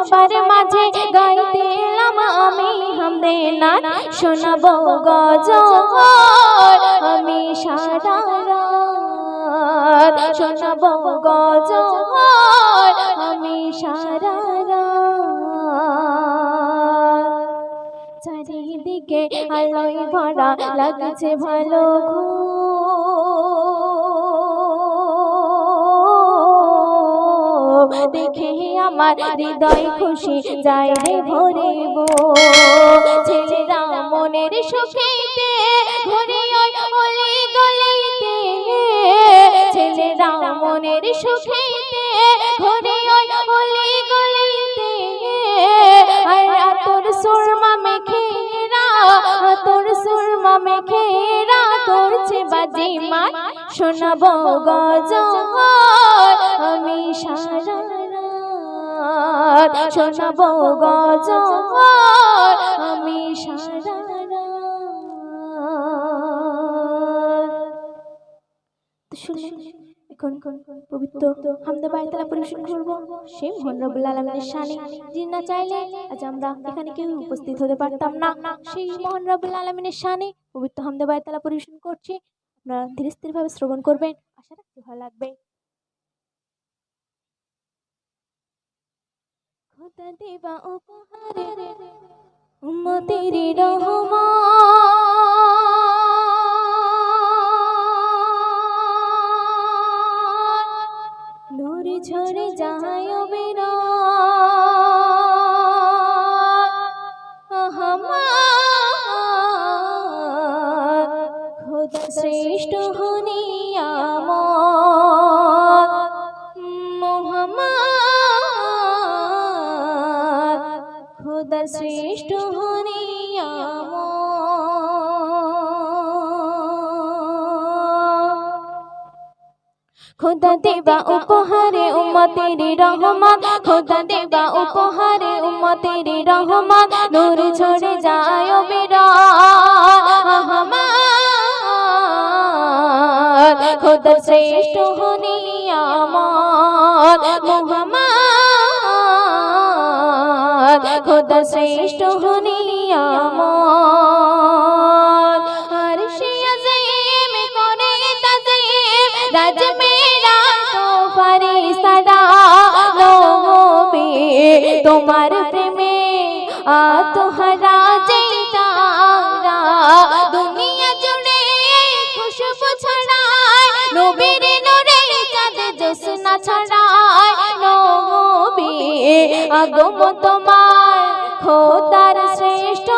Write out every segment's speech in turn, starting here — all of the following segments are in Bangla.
সবার মাঝে গাইতে এলাম আমি হামদে নাথ শোনাবো গজল আমি সারা রাত শোনাবো গজল আমি সারা চারিদিকে আলোয় ভরা লাগছে ভালো ঘুম। দেখে আমার হৃদয় খুশি যায় রে ভরে গো ছেলেরা মনের সুখেতে ঘুরে ওই গলিতে ছেলেরা মনের সুখেতে ঘুরে ওই অলি গলিতে তোর সুরমা মেখেরা তোর সুরমা মেখেরা করছে বাজি মার শোনাবো গজল আমি সারা রাত শোনাবো আমি পবিত্র হামদে বায়তালা পরিবেশন করব। সেই মোহন রবুল আলমের শানে। যিনি না চাইলে আজ আমরা এখানে কেউ উপস্থিত হতে পারতাম না। সেই মোহন রবুল আলমিনের শানে পবিত্র হামদে বায়তালা পরিবেশন করছি। আপনারা ধীরে স্থির ভাবে শ্রবণ করবেন। আশা রাখছি ভালো লাগবে। খোদা দেবা উপহারে উম্মতের রহমান নূর ঝরে যায় খোদা দেবা উপহারে উম্মতের রহমান খোদা দেবা উপহারে উম্মতের রহমান নূর ঝরে যায় বিরাহমান খোদা শ্রেষ্ঠ হনি আমার। মুহাম্মদ, খোদা শ্রেষ্ঠ হনি আগম তোমার খোদার শ্রেষ্ঠ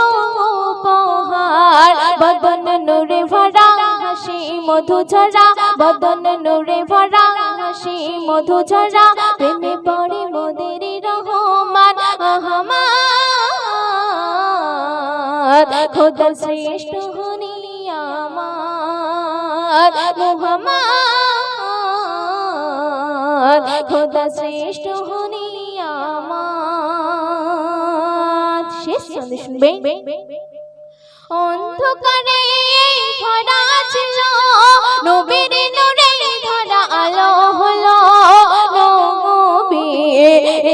উপহার। বদন নূরে ভরা হাসি, মধু ঝরা। বদন নূরে ভরা হাসি, মধু ঝরা। প্রেমে পড়ে মোদের রহমান আহমাদ খোদা শ্রেষ্ঠ হনি আমার মুহাম্মদ খোদা শ্রেষ্ঠ হনি শেষ সন্দেশ শুনবে অন্ধকারে ভরা ছিল নবীর নূরে ধরা আলো হলো নবী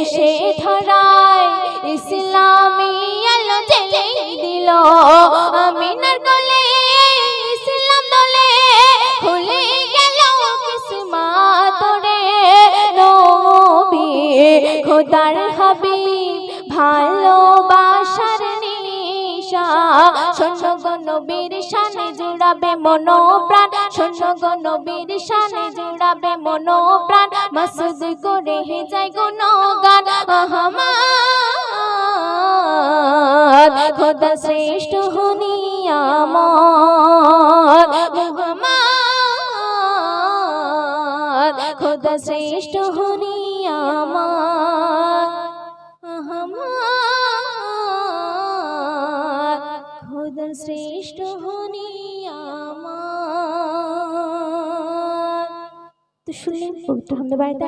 এসে ধরায় ইসলামী আলো জেলে দিল আমিনার গলে ইসলাম দলে খুলে গেল কিসমত রে নবী খোদার হাবিব। ভালোবাসার নিশা। শোনো গো নবীর শানে জুড়াবে মনো প্রাণ শোনো গো নবীর শানে জুড়াবে মনো প্রাণ মাসুদ করে হে যায় গুণগান আহমাদ খোদা শ্রেষ্ঠ হনি আমার। মুহাম্মদ। খোদা শ্রেষ্ঠ হনি খোদা শ্রেষ্ঠ হনি আমার। তো শুনলেন পবিত্র হামদে বাড়িতে